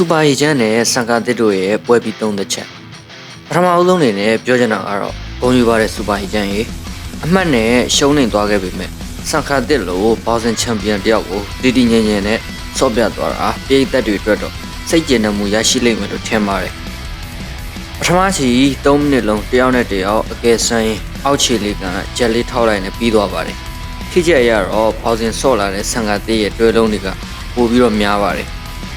စူပါရီချန်နဲ့စံကာတစ်တို့ရဲ့ပွဲပြီးသုံးသက်ချက်ပထမအဆုံးအနေနဲ့ပြောချင်တာကတော့ဂုံယူပါတဲ့စူပါရီချန်ရေအမှတ်နဲ့ရှုံးနေသွားခဲ့ပေမဲ့စံကာတစ်လို့ဘောဆင်ချန်ပီယံတယောက်ကိုတီတီငင်ငင်နဲ့စော့ပြသွားတာပြည်သက်တွေအတွက်တော့စိတ်ကျဉ်မှုရရှိလိမ့်မယ်လို့ထင်ပါတယ်ပထမချီ3မိနစ်လုံးတယောက်နဲ့တယောက်အကယ်ဆန်းရင်အောက်ခြေလေးကဂျက်လေးထောက်လိုက်နဲ့ပြီးသွားပါတယ်ထိကျက်ရတော့ဘောဆင်ဆော့လာတဲ့စံကာတစ်ရဲ့တွဲလုံးတွေကပိုပြီးတော့များပါတယ်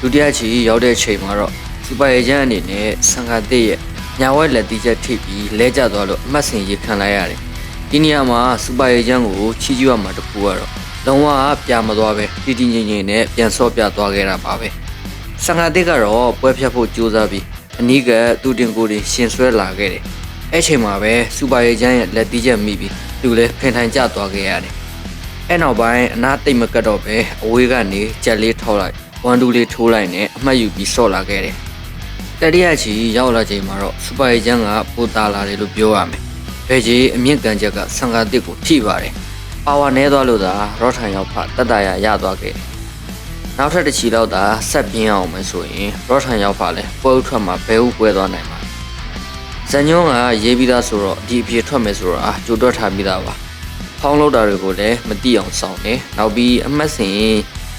ဒုတိယချီရောက်တဲ့ချိန်မှာတော့စူပါအေဂျင့်အနေနဲ့ဆန်ခါတစ်ရဲ့ညာဝက်လက်တီချက်ထိပြီးလဲကျသွားလို့အမှတ်စဉ်ရခံလိုက်ရတယ်။ဒီနေရာမှာစူပါအေဂျင့်ကိုချီးကျူးရမှာတခုကတော့လုံးဝပြမသွားပဲတီတီငင်ငင်နဲ့ပြန်ဆော့ပြသွားခဲ့တာပါပဲ။ဆန်ခါတစ်ကတော့ပွဲဖြတ်ဖို့ကြိုးစားပြီးအနီးကသူတင်ကိုယ်တင်ရှင်ဆွဲလာခဲ့တယ်။အဲ့ချိန်မှာပဲစူပါအေဂျင့်ရဲ့လက်တီချက်မိပြီးသူလည်းဖင်ထိုင်ကျသွားခဲ့ရတယ်။အဲ့နောက်ပိုင်းအနားတိတ်မကတ်တော့ပဲအဝေးကနေကြက်လေးထောက်လိုက် ဝမ်ဒူလေးထိုးလိုက်နဲ့အမှတ်ယူပြီးဆော့လာခဲ့တယ်။တတိယချီရောက်လာချိန်မှာတော့စူပါရီဂျန်ကပိုတာလာတယ်လို့ပြောရမယ်။ဘယ်ကြီးအမြင့်ကန်ချက်ကဆန်ကာတစ်ကိုထိပါတယ်။ပါဝါနဲသွားလို့သာရော့ထန်ရောက်ဖတတ်တရာရသွားခဲ့တယ်။နောက်ထပ်တစ်ချီတော့သာဆက်ပြင်းအောင်မယ်ဆိုရင်ရော့ထန်ရောက်ဖလည်းပွဲဥထွက်မှာဘဲဥပွဲသွားနိုင်မှာ။ဇန်ညွန်းကရေးပြီးသားဆိုတော့ဒီအပြေထွက်မယ်ဆိုတာကြိုတွက်ထားပြီးသားပါ။ဖောင်းလောက်တာတွေကိုလည်းမတိအောင်စောင့်နေနောက်ပြီးအမှတ်စဉ်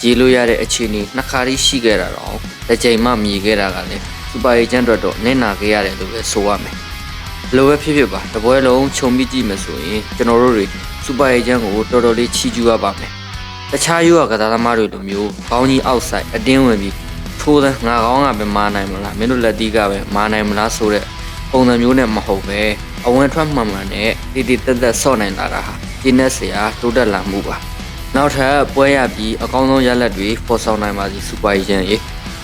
ရေလို့ရတဲ့အခြေအနေနှစ်ခါလေးရှိခဲ့တာတော့တစ်ချိန်မှမြည်ခဲ့တာကလည်းစူပါအေဂျင့်အတွက်တော့နင့်နာခဲ့ရတယ်လို့ပဲဆိုရမယ်ဘယ်လိုပဲဖြစ်ဖြစ်ပါတပွဲလုံးခြုံပြီးကြည့်မယ်ဆိုရင်ကျွန်တော်တို့တွေစူပါအေဂျင့်ကိုတော်တော်လေးချီးကျူးရပါမယ်တခြားရိုးကကစားသမားတွေလိုမျိုးခေါင်းကြီးအောက်ဆိုင်အတင်းဝင်ပြီးထိုးတဲ့ငါကောင်းကပဲမာနိုင်မလားမင်းတို့လက်တီးကပဲမာနိုင်မလားဆိုတဲ့ပုံစံမျိုးနဲ့မဟုတ်ပဲအဝင်ထွက်မှန်မှန်နဲ့တည်တည်တက်တက်ဆော့နိုင်လာတာဟာကျင်းတဲ့ဆရာတိုးတက်လာမှုပါ နောက်ထပ်ပွဲရပြီးအကောင်းဆုံးရလဒ်တွေပေါ်ဆောင်နိုင်ပါစီစူပါရီဂျန်ရေ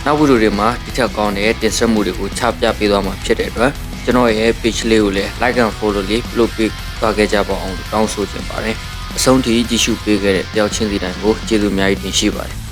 နောက်ဗီဒီယိုတွေမှာဒီထက်ကောင်းတဲ့တင်ဆက်မှုတွေကိုချပြပေးသွားမှာဖြစ်တဲ့အတွက်ကျွန်တော်ရဲ့ page လေးကိုလည်း like and follow လေးလုပ်ပေးသွားခဲ့ကြပါအောင်လို့တောင်းဆိုချင်ပါတယ်အဆုံးထိကြည့်ရှုပေးခဲ့တဲ့တယောက်ချင်းစီတိုင်းကိုကျေးဇူးအများကြီးတင်ရှိပါတယ်